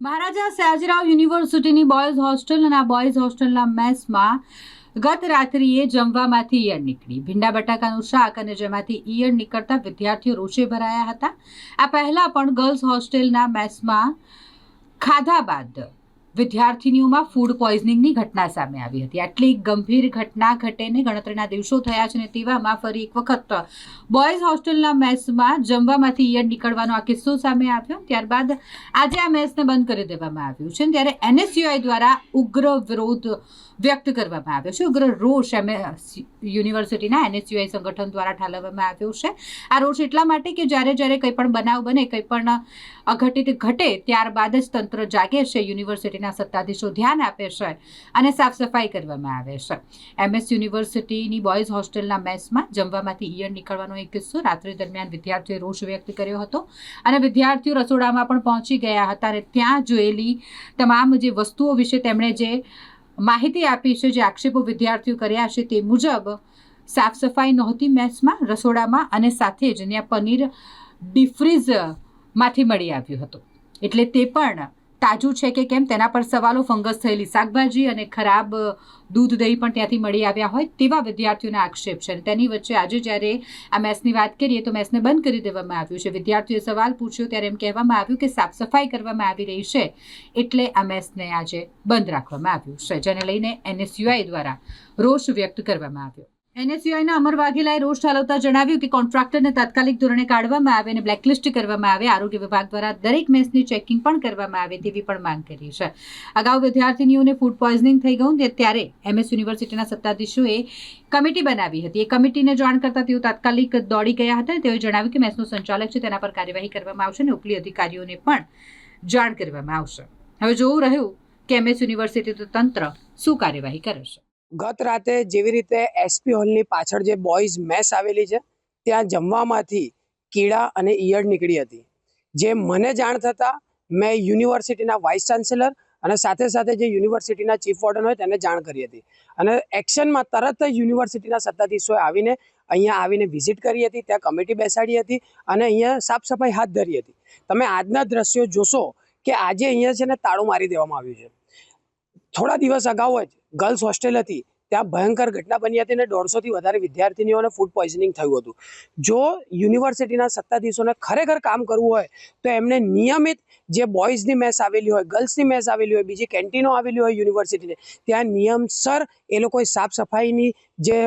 મહારાજા સયાજીરાવ યુનિવર્સિટીની boys hostel અને આ બોયઝ હોસ્ટેલના મેસમાં ગત રાત્રિએ જમવામાંથી ઈયળ નીકળી. ભીંડા બટાકાનું શાક અને જેમાંથી ઈયળ નીકળતા વિદ્યાર્થીઓ રોષે ભરાયા હતા. આ પહેલાં પણ ગર્લ્સ હોસ્ટેલના મેસમાં ખાધા બાદ વિદ્યાર્થીનીઓમાં ફૂડ પોઈઝનિંગની ઘટના સામે આવી હતી. આટલી ગંભીર ઘટના ઘટેને ગણતરીના દિવસો થયા છે અને તેવામાં ફરી એક વખત બોયઝ હોસ્ટેલના મેસમાં જમવામાંથી ઈયળ નીકળવાનો આ કિસ્સો સામે આવ્યો. ત્યારબાદ આજે આ મેસને બંધ કરી દેવામાં આવ્યું છે ત્યારે એનએસયુઆઈ દ્વારા ઉગ્ર વિરોધ વ્યક્ત કરવામાં આવ્યો છે. ઉગ્ર રોષ એમ યુનિવર્સિટીના એનએસયુઆઈ સંગઠન દ્વારા ઠાલવવામાં આવ્યો છે. આ રોષ એટલા માટે કે જ્યારે જ્યારે કંઈ પણ બનાવ બને, કંઈ પણ અઘટિત ઘટે, ત્યારબાદ જ તંત્ર જાગે છે, યુનિવર્સિટીના સત્તાધીશો ધ્યાન આપે છે અને સાફ સફાઈ કરવામાં આવે છે. એમએસ યુનિવર્સિટીની બોયઝ હોસ્ટેલના મેસમાં જમવામાંથી ઈયળ નીકળવાનો એક કિસ્સો રાત્રિ દરમિયાન વિદ્યાર્થીઓએ રોષ વ્યક્ત કર્યો હતો અને વિદ્યાર્થીઓ રસોડામાં પણ પહોંચી ગયા હતા અને ત્યાં જોયેલી તમામ જે વસ્તુઓ વિશે તેમણે જે માહિતી આપી છે જે આક્ષેપો વિદ્યાર્થીઓ કર્યા છે તે મુજબ સાફ સફાઈ નહોતી મેસમાં, રસોડામાં અને સાથે જ ત્યાં પનીર ડીફ્રીઝમાંથી મળી આવ્યું હતું. એટલે તે પણ તાજું છે કે કેમ? તેના પર સવાલો ફંગસ થયેલી શાકભાજી અને ખરાબ દૂધ દહીં પણ ત્યાંથી મળી આવ્યા હોય તેવા વિદ્યાર્થીઓના આક્ષેપ છે. તેની વચ્ચે આજે જ્યારે આ મેસની વાત કરીએ તો મેસને બંધ કરી દેવામાં આવ્યું છે. વિદ્યાર્થીઓએ સવાલ પૂછ્યો, ત્યારે એમ કહેવામાં આવ્યું કે સાફ સફાઈ કરવામાં આવી રહી છે એટલે આ મેસને આજે બંધ રાખવામાં આવ્યું છે, જેને લઈને એનએસયુઆઈ દ્વારા રોષ વ્યક્ત કરવામાં આવ્યો. એનએસયુઆઈના અમર વાઘેલાએ રોષ ઠાલવતા જણાવ્યું કે કોન્ટ્રાક્ટરને તાત્કાલિક ધોરણે કાઢવામાં આવે અને બ્લેકલિસ્ટ કરવામાં આવે. આરોગ્ય વિભાગ દ્વારા દરેક મેસની ચેકિંગ પણ કરવામાં આવે તેવી પણ માંગ કરી છે. અગાઉ વિદ્યાર્થીનીઓને ફૂડ પોઈઝનિંગ થઈ ગયું તે ત્યારે એમએસ યુનિવર્સિટીના સત્તાધીશોએ કમિટી બનાવી હતી. એ કમિટીને જાણ કરતા તેઓ તાત્કાલિક દોડી ગયા હતા તેઓએ જણાવ્યું કે મેસનું સંચાલક છે, તેના પર કાર્યવાહી કરવામાં આવશે અને ઉપલી અધિકારીઓને પણ જાણ કરવામાં આવશે. હવે જોવું રહ્યું કે એમએસ યુનિવર્સિટી તંત્ર શું કાર્યવાહી કરે છે. ગત રાતે જેવી રીતે એસપી હોલની પાછળ જે બોયઝ મેસ આવેલી છે, ત્યાં જમવામાંથી કીડા અને ઈયળ નીકળી હતી. જે મને જાણ થતાં મેં યુનિવર્સિટીના વાઇસ ચાન્સેલર અને સાથે સાથે જે યુનિવર્સિટીના ચીફ વોર્ડન હોય તેને જાણ કરી હતી. અને એક્શનમાં તરત જ યુનિવર્સિટીના સત્તાધીશોએ આવીને અહીંયા આવીને વિઝિટ કરી હતી, ત્યાં કમિટી બેસાડી હતી અને અહીંયા સાફ સફાઈ હાથ ધરી હતી. તમે આજના દ્રશ્યો જોશો કે આજે અહીંયા છે ને તાળું મારી દેવામાં આવ્યું છે. થોડા દિવસ અગાઉ જ ગર્લ્સ હોસ્ટેલ હતી. ત્યાં ભયંકર ઘટના બની હતી અને દોઢસોથી વધારે વિદ્યાર્થીનીઓને ફૂડ પોઈઝનિંગ થયું હતું. જો યુનિવર્સિટીના સત્તાધીશોને ખરેખર કામ કરવું હોય, તો એમને નિયમિત જે બોયઝની મેસ આવેલી હોય, ગર્લ્સની મેસ આવેલી હોય, બીજી કેન્ટીનો આવેલી હોય યુનિવર્સિટીની, ત્યાં નિયમસર એ લોકોએ સાફ સફાઈની જે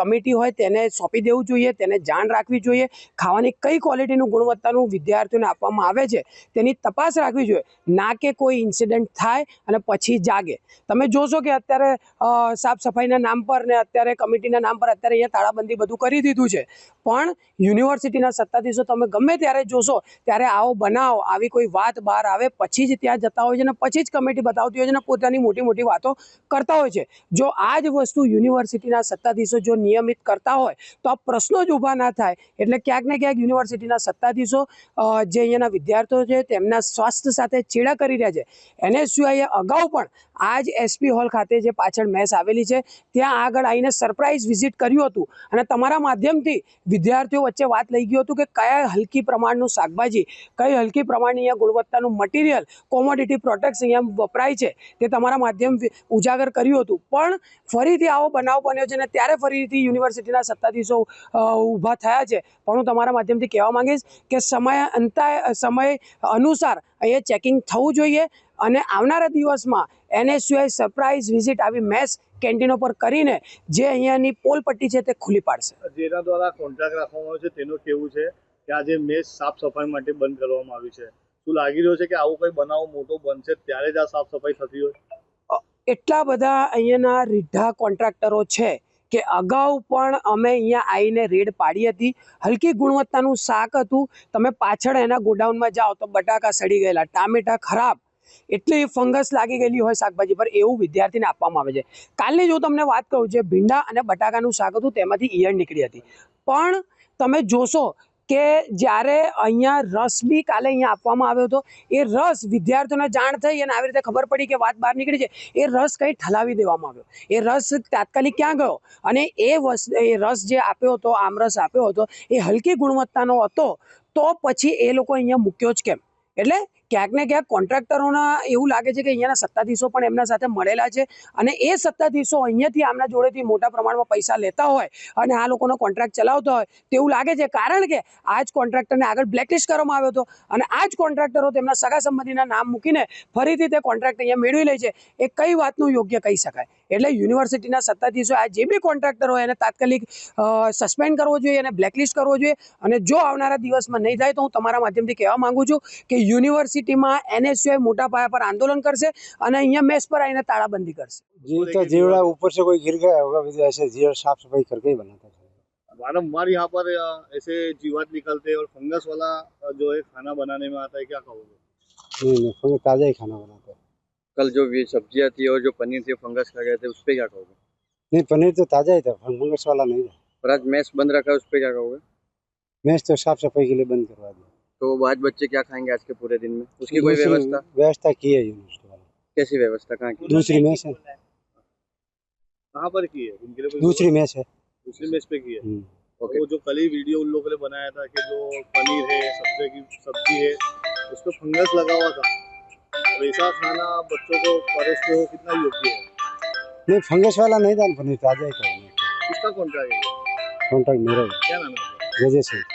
કમિટી હોય તેને સોંપી દેવું જોઈએ, તેને જાણ રાખવી જોઈએ. ખાવાની કઈ ક્વોલિટીનું ગુણવત્તાનું વિદ્યાર્થીઓને આપવામાં આવે છે, તેની તપાસ રાખવી જોઈએ. ના કે કોઈ ઇન્સિડન્ટ થાય અને પછી જાગે. તમે જોશો કે અત્યારે સાફ સફાઈના નામ પર ને અત્યારે કમિટીના નામ પર અત્યારે અહીંયા તાળાબંધી બધું કરી દીધું છે. પણ યુનિવર્સિટીના સત્તાધીશો તમે ગમે ત્યારે જોશો, ત્યારે આવો બનાવ, આવી કોઈ વાત બહાર આવે, પછી જ ત્યાં જતા હોય છે અને પછી જ કમિટી બતાવતી હોય છે અને પોતાની મોટી મોટી વાતો કરતા હોય છે. જો આ જ વસ્તુ યુનિવર્સિટીના સત્તાધીશો જો નિયમિત કરતા હોય, તો આ પ્રશ્નો જ ઊભા ના થાય. એટલે ક્યાંક ને ક્યાંક યુનિવર્સિટીના સત્તાધીશો જે અહીંયાના વિદ્યાર્થીઓ છે, તેમના સ્વાસ્થ્ય સાથે ચેડા કરી રહ્યા છે. એનએસયુઆઈએ અગાઉ પણ આ જ એસપી હોલ ખાતે જે પાછળ મેસ આવેલી છે ત્યાં આગળ આવીને સરપ્રાઇઝ વિઝિટ કર્યું હતું. અને તમારા માધ્યમથી વિદ્યાર્થીઓ વચ્ચે વાત લઈ ગયું હતું કે કયા હલકી પ્રમાણનું શાકભાજી, કઈ હલકી પ્રમાણની અહીંયા ગુણવત્તાનું મટીરિયલ કોમોડિટી પ્રોડક્ટ્સ અહીંયા વપરાય છે તે તમારા માધ્યમ ઉજાગર કર્યું હતું. પણ ફરીથી આવો બનાવ બન્યો છે અને ત્યારે ફરીથી યુનિવર્સિટીના સત્તાધીશો ઊભા થયા છે. પણ હું તમારા માધ્યમથી કહેવા માંગીશ કે સમય અંતા, સમય અનુસાર અહીંયા ચેકિંગ થવું જોઈએ અને આવનારા દિવસમાં એનએસયુઆઈ સરપ્રાઇઝ વિઝિટ આવી મેસ કેન્ટીનો પર કરીને જે અહીંયાની પોલ પટ્ટી છે તે ખુલ્લી પાડશે. જેના દ્વારા કોન્ટ્રાક્ટ રાખવામાં આવ્યો છે તેનું કેવું છે કે આજે મેચ સાફ સફાઈ માટે બંધ કરવામાં આવી છે. શું લાગી રહ્યું છે કે આવું કોઈ બનાવ મોટો બનશે ત્યારે જ આ સાફ સફાઈ થતી હોય? એટલા બધા અહીંયાના રીઢા કોન્ટ્રાક્ટરો છે કે અગાઉ પણ અમે અહીંયા આવીને રેડ પાડી હતી. હલકી ગુણવત્તાનું શાક હતું. તમે પાછળ એના ગોડાઉનમાં જાઓ તો બટાકા સડી ગયેલા ટામેટા ખરાબ. એટલી ફંગસ લાગી ગયેલી હોય શાકભાજી પર એવું વિદ્યાર્થીને આપવામાં આવે છે. કાલની જો તમને વાત કહું જે ભીંડા અને બટાકાનું શાક હતું તેમાંથી ઈયળ નીકળી હતી. પણ તમે જોશો કે જ્યારે અહીંયા રસ બી કાલે અહીંયા આપવામાં આવ્યો હતો, એ રસ વિદ્યાર્થીઓને જાણ થઈ અને આવી રીતે ખબર પડી કે વાત બહાર નીકળી છે, એ રસ કંઈ ઠલાવી દેવામાં આવ્યો. એ રસ તાત્કાલિક ક્યાં ગયો? અને એ એ રસ જે આપ્યો હતો આમરસ આપ્યો હતો, એ હલકી ગુણવત્તાનો હતો, તો પછી એ લોકો અહીંયા મૂક્યો જ કેમ? એટલે ક્યાંક ને ક્યાંક કોન્ટ્રાક્ટરોના એવું લાગે છે કે અહીંયાના સત્તાધીશો પણ એમના સાથે મળેલા છે અને એ સત્તાધીશો અહીંયાથી આમના જોડેથી મોટા પ્રમાણમાં પૈસા લેતા હોય અને આ લોકોનો કોન્ટ્રાક્ટ ચલાવતા હોય તેવું લાગે છે. કારણ કે આ જ કોન્ટ્રાક્ટરને આગળ બ્લેકલિસ્ટ કરવામાં આવ્યો હતો અને આ જ કોન્ટ્રાક્ટરો તેમના સગા સંબંધીના નામ મૂકીને ફરીથી તે કોન્ટ્રાક્ટ અહીંયા મેળવી લે છે. એ કઈ વાતનું યોગ્ય કહી શકાય? એટલે યુનિવર્સિટીના સત્તાધીશો આ જે બી કોન્ટ્રાક્ટર હોય એને તાત્કાલિક સસ્પેન્ડ કરવો જોઈએ અને બ્લેકલિસ્ટ કરવો જોઈએ અને જો આવનારા દિવસમાં નહીં થાય તો હું તમારા માધ્યમથી કહેવા માંગુ છું કે યુનિવર્સિટીમાં એનએસયુઆઈ મોટા પાયા પર આંદોલન કરશે અને અહીંયા મેસ પર આવીને તાળાબંધી કરશે ये तो जीवड़ा ऊपर से कोई गिर गया होगा वजह ऐसे जीव साफ सफाई करके ही बनाता था बारम्बार यहाँ पर अ, ऐसे जीवात निकलते हैं और फंगस वाला अ, जो है खाना बनाने में आता है क्या कहोगे नहीं नहीं फंगस ताज़ा ही खाना बनाता है कल जो भी सब्जियां थी और जो पनीर थी फंगस खा गए थे उस पर क्या कहोगे नहीं पनीर तो ताज़ा ही था फंगस वाला नहीं था और आज मैस बंद रखा है उस पर क्या कहोगे मैच तो साफ सफाई के लिए बंद करवा दिया तो आज बच्चे क्या खाएँगे आज के पूरे दिन में? उसकी कोई व्यवस्था? व्यवस्था की है कैसी व्यवस्था? कहाँ की? दूसरी मैच है। कहाँ पर की है? उनके लिए दूसरी मैच है। दूसरी मेज पे की है? हम्म। ओके। वो जो कल ही वीडियो उन लोगों ने बनाया था कि जो पनीर है सब्ज़ी की सब्ज़ी है उस पर फंगस लगा हुआ था। ऐसा खाना बच्चों को परोसते हो कितना योग्य है? नहीं फंगस वाला नहीं था पनीर ताज़ा ही था। किसका कॉन्ट्रैक्ट है कॉन्ट्रैक्ट मेरा क्या नाम है आपका? वजह से